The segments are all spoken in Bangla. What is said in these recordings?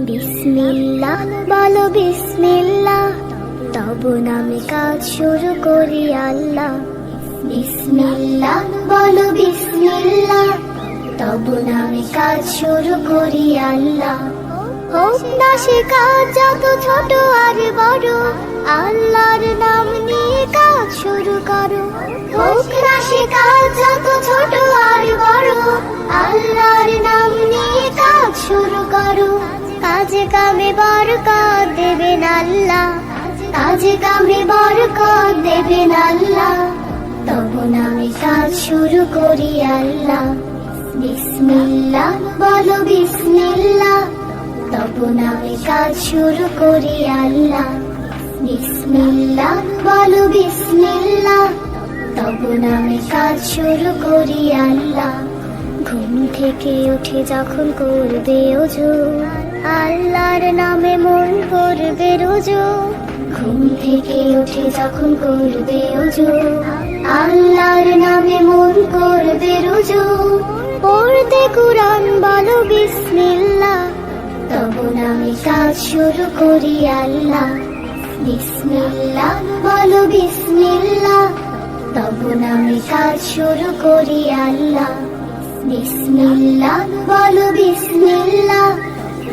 বিসমিল্লাহ, বলো বিসমিল্লাহ। তব নামে কাজ শুরু করি আল্লাহ। বিসমিল্লাহ, বলো বিসমিল্লাহ। তব নামে কাজ শুরু করি আল্লাহ। হোক না সে কাজ, যত ছোট আর বড়, আল্লাহর নাম নিয়ে কাজ শুরু করো। হোক না সে কাজ, যত ছোট আর বড়, আল্লাহর নাম নিয়ে কাজ শুরু করো। কাজে কামে বরকত দেবেন আল্লাহ কাজে কামে বরকত দেবেন আল্লাহ তবু নামে কাজ শুরু করি আল্লাহ বিসমিল্লাহ, বলো বিসমিল্লাহ। তবু নামে কাজ শুরু করি আল্লাহ বিসমিল্লাহ, বলো বিসমিল্লাহ। তবু নামে কাজ শুরু করি আল্লাহ ঘুম থেকে উঠে যখন করবে ওজো আল্লাহর নামে মন করবে রোজো। ঘুম থেকে উঠে যখন করবে ওজো আল্লাহর নামে মন করবে রোজো। পড়তে কুরআন বলো বিসমিল্লাহ। তবু নামে কাজ শুরু করি আল্লাহ। বিসমিল্লাহ বলো বিসমিল্লাহ। তবু নামে কাজ শুরু করি আল্লাহ। বিসমিল্লাহ বলো বিসমিল্লাহ।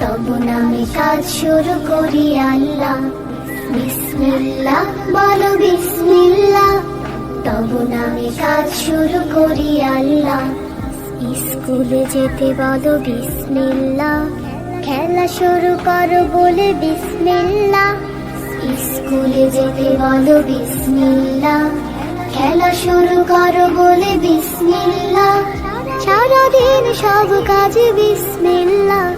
তবু নামে কাজ শুরু করি আল্লাহ। বিসমিল্লাহ, বলো বিসমিল্লাহ। তবু নামে কাজ শুরু করি আল্লাহ। স্কুলে যেতে বলো বিসমিল্লাহ। খেলা শুরু করো বলে বিসমিল্লাহ। স্কুলে যেতে বলো বিসমিল্লাহ। খেলা শুরু করো বলে বিসমিল্লাহ। সারাদিন সব কাজে বিসমিল্লাহ।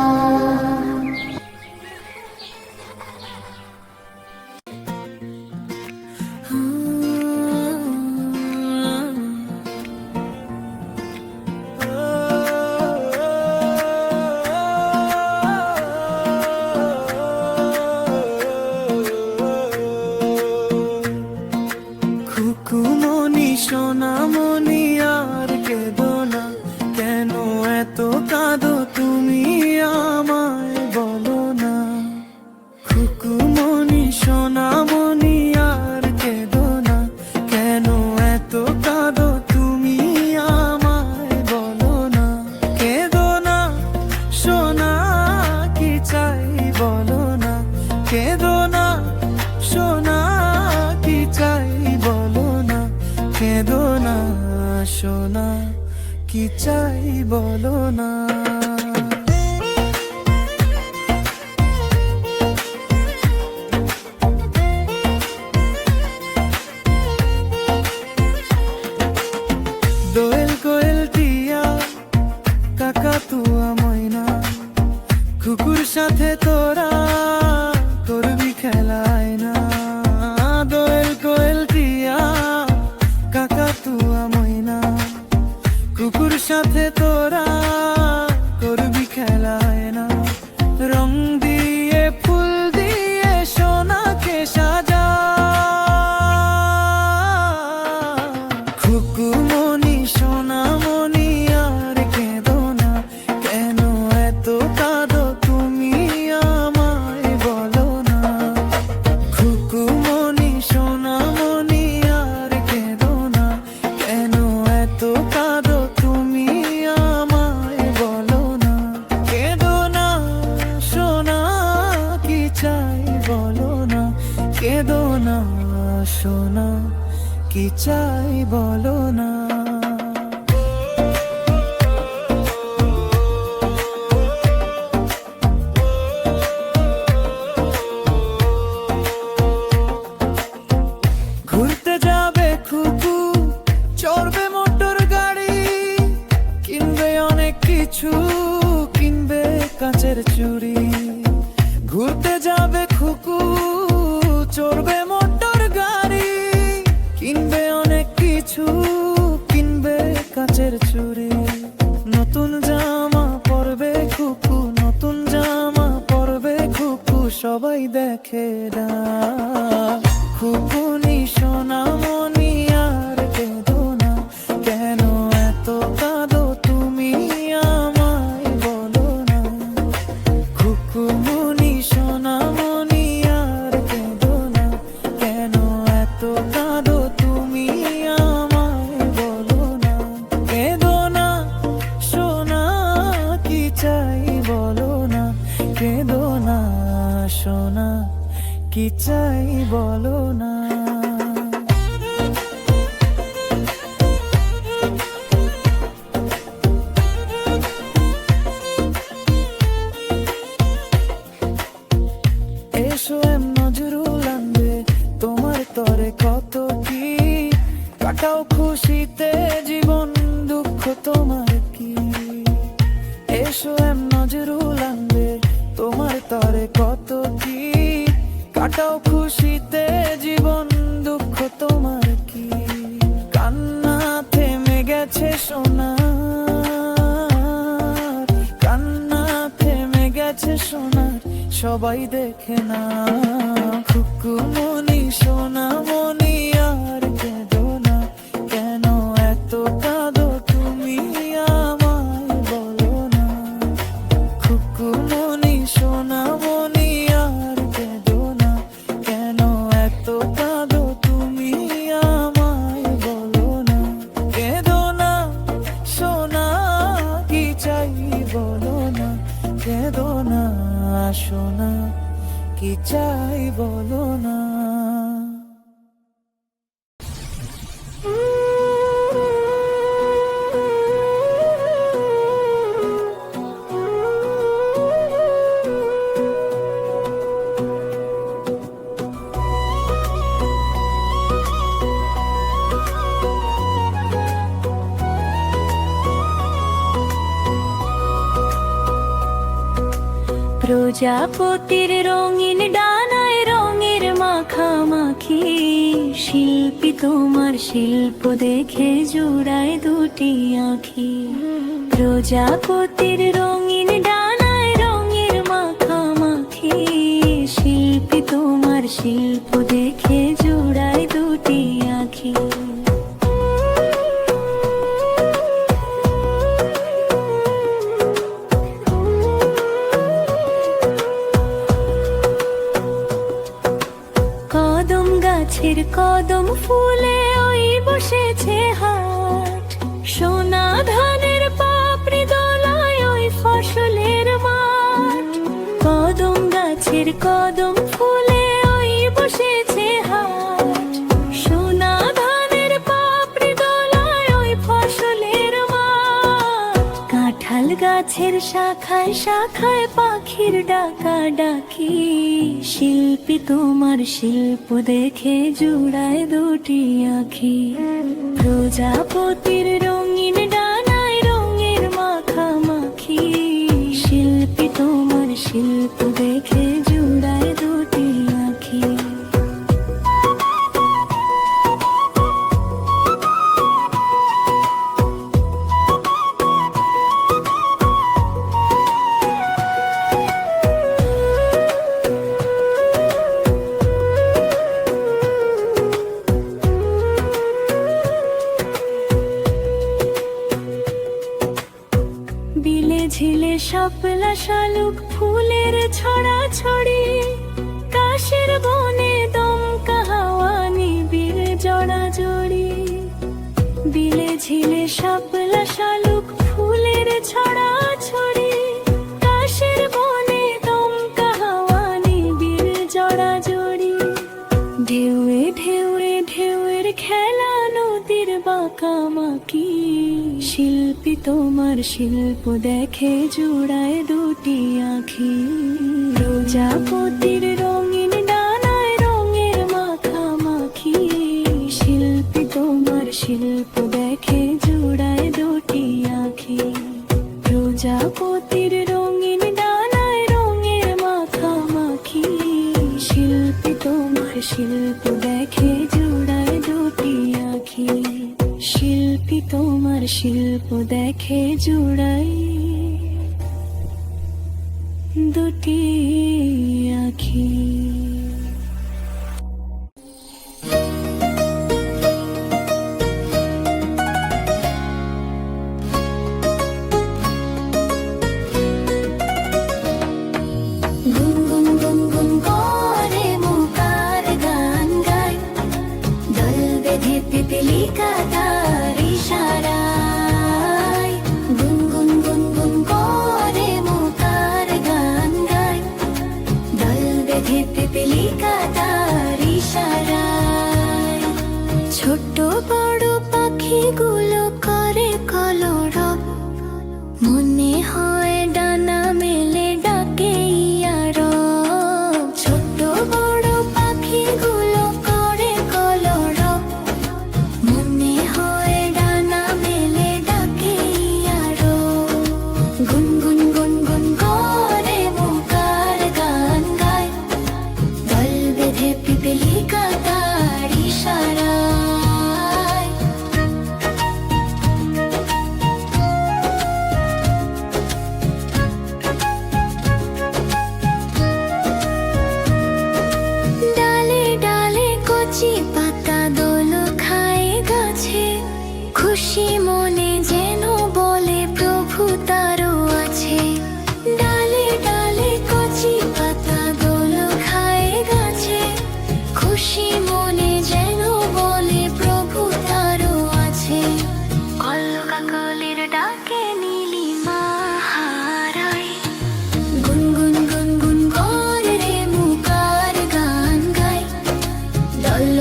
সাথে তোরা কিছু কিনবে কাচের চুরি নতুন জামা পরবে খুকু, নতুন জামা পরবে খুকু, সবাই দেখে না। খুকুনি সোনামণি আর কেঁদো বলো না। সবাই দেখে না। খুকু মনি সোনা মনি প্রজাপতির রঙিন ডানায় রঙের মাখামাখি শিল্পী তোমার শিল্প দেখে জোড়ায় দুটি আঁখি। প্রজাপতির রঙিন ডানায় রঙের মাখামাখি শিল্পী তোমার শিল্প ফুলে ওই বসেছে হাট। সোনা ধানের পাপড়ি দোলায় ওই ফসলের মাঠ। কদম গাছের কদম ফুলে ওই বসেছে হাট। সোনা ধানের পাপড়ি দোলায় ওই ফসলের মাঠ। কাঁঠাল গাছের শাখায় শাখায় পাখির ডাকা ডাকি শিল্পী তোমার শিল্প দেখে জুড়ায় দুটি আখি। প্রজাপতির রঙিন শাপলা শালুক ফুলের ছড়া ছড়ি, কাশের বনে দমকা হাওয়া নিবিড় জড়া জড়ি। ঢেউয়ে ঢেউয়ে ঢেউয়ের খেলা নদীর বাঁকামাকি শিল্পী তোমার শিল্প দেখে জোড়ায় দুটি আখি। প্রজাপতির রঙিন ডানায় রঙের মাখামাখি শিল্পী তোমার শিল্প তোমার শিল্প দেখে জোড়ায় দুটি আখি। শিল্পী তোমার শিল্প দেখে জোড়ায় দুটি আখি। ছোট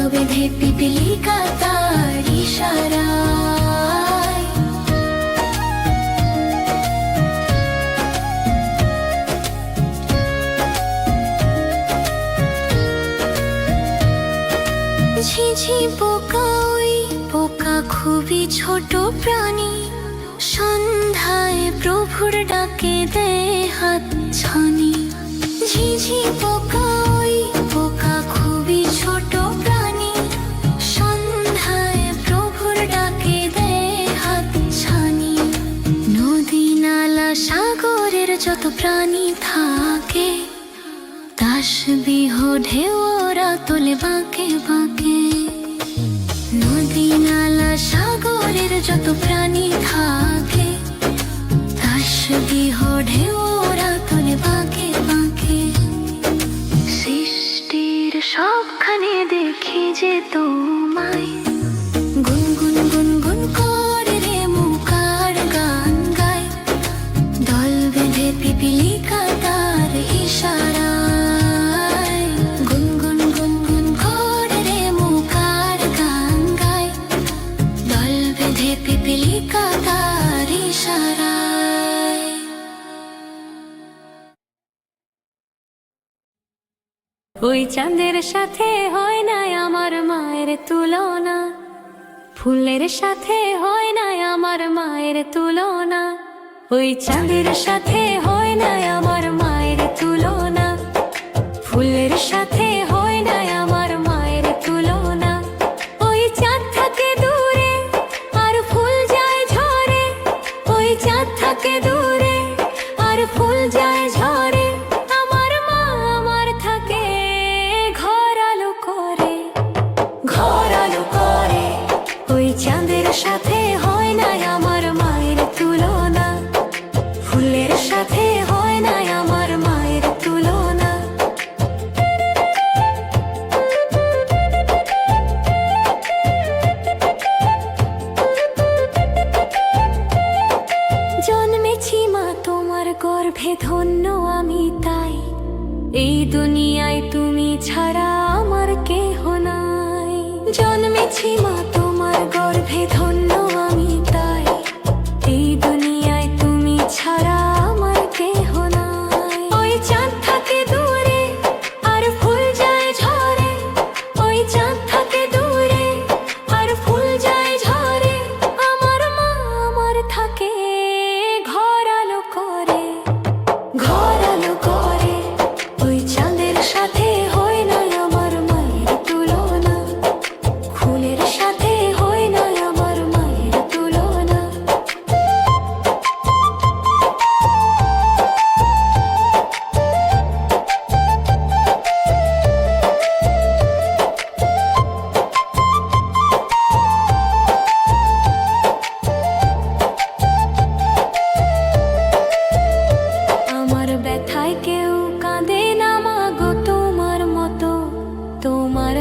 বেঁধে ঝিঝি পোকা ওই পোকা খুবই ছোট প্রাণী। সন্ধ্যায় প্রভুর ডাকে দেয় হাত ছানি। ঝিঝি পোকা যত প্রাণী থাকে তাসবিহ ঢেউরা তোলে বাঁকে বাঁকে। নদী, নালা, সাগরের যত প্রাণী থাকে তাসবিহ ঢেউরা তোলে বাঁকে বাঁকে। সৃষ্টির সবখানে দেখি যে তোমায় বেঁধে পিপিলি কাতার ইশারায় গুন গুন গুন গুন করে মুকার গান গায় ওই চাঁদের সাথে হয় না আমার মায়ের তুলনা। ফুলের সাথে হয় না আমার মায়ের তুলনা। ওই চাঁদের সাথে হয় না আমার মায়ের তুলনা। ফুলের সাথে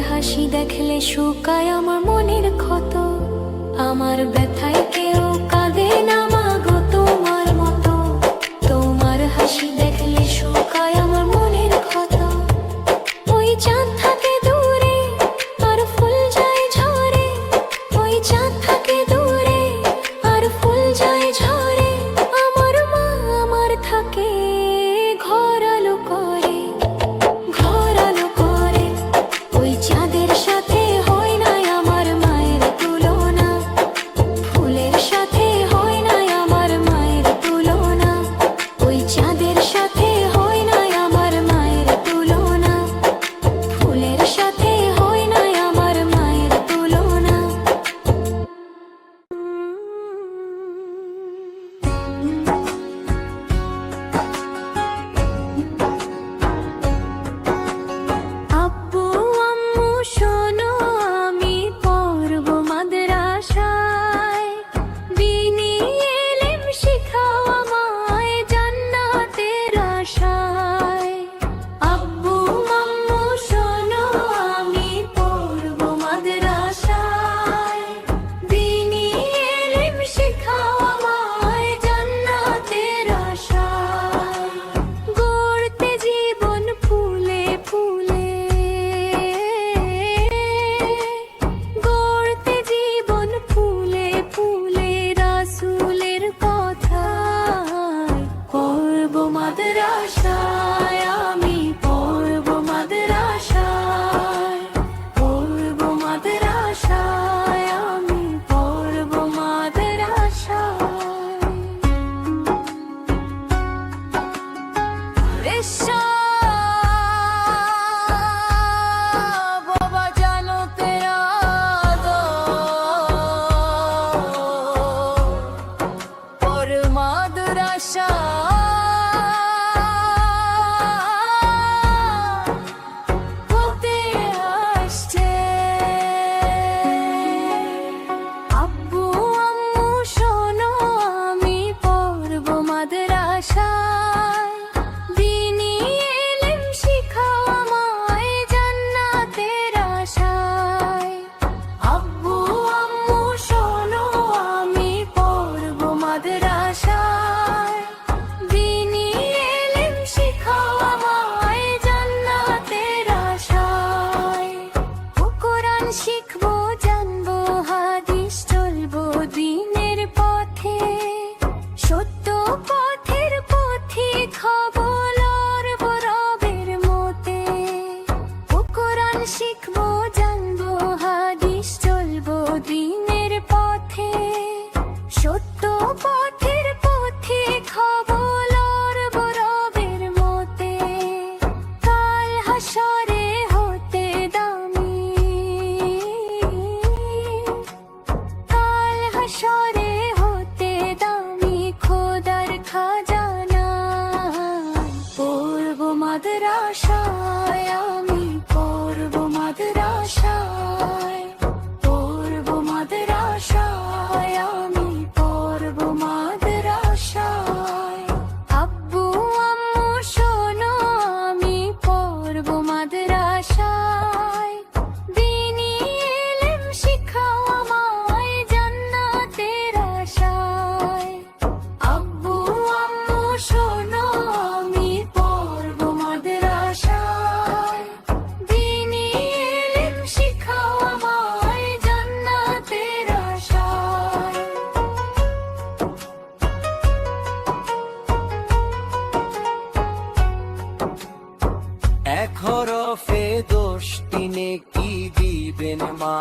হাসি দেখলে শুকায় আমার মনের ক্ষত। আমার ব্যথায় কেউ aşık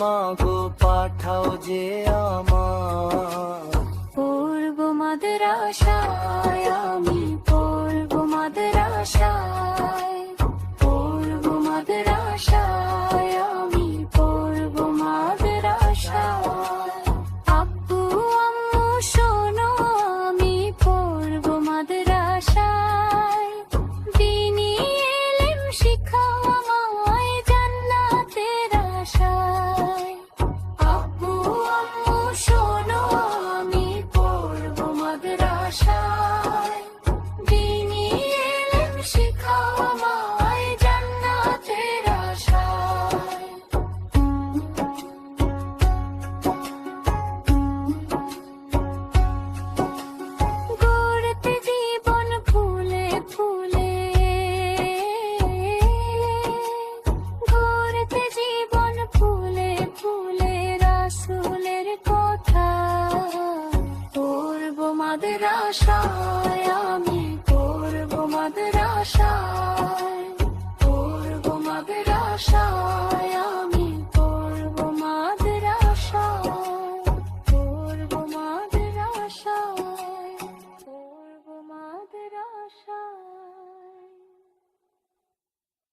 মাগো পাঠাও যে আমার। পূর্ব মাদ্রাসা।